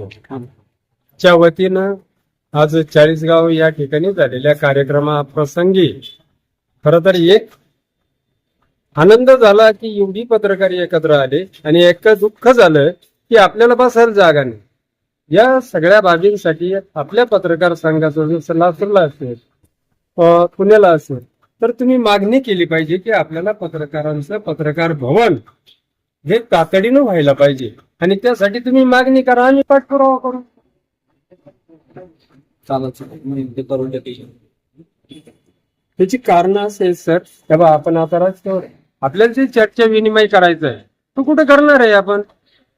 हो. च्या वतीनं आज चाळीसगाव या ठिकाणी झालेल्या कार्यक्रमाप्रसंगी खर तर एक आनंद झाला की एवढी पत्रकार एकत्र आले आणि एक दुःख झालं की आपल्याला बसायला जागा नाही. या सगळ्या बाबींसाठी आपल्या पत्रकार संघाचा जसं लातूरला असेल पुण्याला असेल तर तुम्ही मागणी केली पाहिजे की आपल्याला पत्रकारांचं पत्रकार भवन हे तातडीनं व्हायला पाहिजे. आणि त्यासाठी तुम्ही मागणी करा आम्ही पाठपुरावा करू. चालत ते करून त्याची कारण असे सर तेव्हा आपण आता आपल्याला जे चर्चा विनिमय करायचं आहे तो कुठे करणार आहे आपण?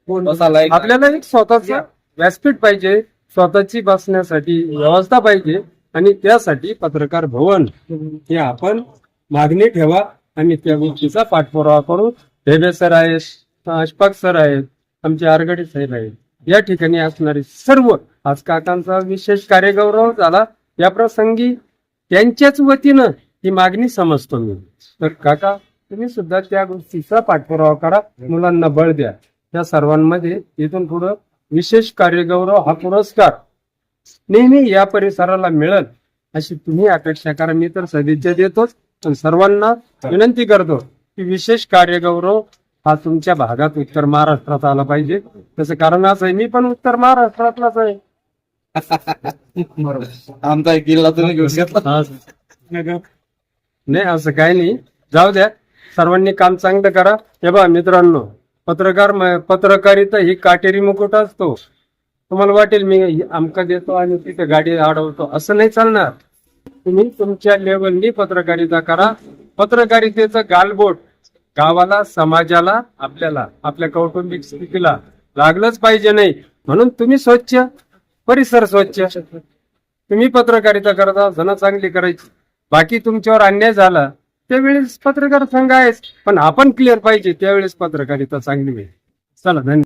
आपल्याला एक स्वतःच व्यासपीठ पाहिजे स्वतःची बसण्यासाठी व्यवस्था पाहिजे आणि त्यासाठी पत्रकार भवन हे आपण मागणी ठेवा आणि त्या गोष्टीचा पाठपुरावा करू. ढेबे सर आहेत अशफाक सर आहेत आमचे आरगडे साहेब आहेत. या ठिकाणी असणारे सर्व आज काकांचा विशेष कार्यगौरव झाला. या प्रसंगी त्यांच्याच वतीनं ही मागणी समजतो मी. तर काका तुम्ही सुद्धा त्या गोष्टीचा पाठपुरावा करा. मुलांना बळ द्या. या सर्वांमध्ये इथून पुढं विशेष कार्यगौरव हा पुरस्कार नेहमी या परिसराला मिळेल अशी तुम्ही अपेक्षा करा. मी तर सदिच्छा देतोच. पण सर्वांना विनंती करतो की विशेष कार्यगौरव हा तुमच्या भागात उत्तर महाराष्ट्रात आला पाहिजे. त्याचं कारण असं आहे मी पण उत्तर महाराष्ट्रातलाच आहे. आमचा एक किल्ला तुम्ही घेऊन घेतला. नाही असं काही नाही. जाऊ द्या. सर्वांनी काम चांगलं करा. हे बा मित्रांनो पत्रकार म- पत्रकारिता ही काटेरी मुकुट असतो. तुम्हाला वाटेल मी आमका देतो आणि तिथे गाडी अडवतो. असं नाही चालणार. तुम्ही तुमच्या लेवलनी पत्रकारिता करा. पत्रकारितेचं गालबोट गावाला समाजाला आपल्याला आपल्या कौटुंबिक स्थितीला लागलंच पाहिजे नाही. म्हणून तुम्ही स्वच्छ परिसर स्वच्छ. तुम्ही पत्रकारिता करता जण चांगली करायची. बाकी तुमच्यावर अन्याय झाला त्यावेळेस पत्रकार संघ आहेच. पण आपण क्लिअर पाहिजे त्यावेळेस पत्रकारिता चांगली मिळेल. चला धन्यवाद.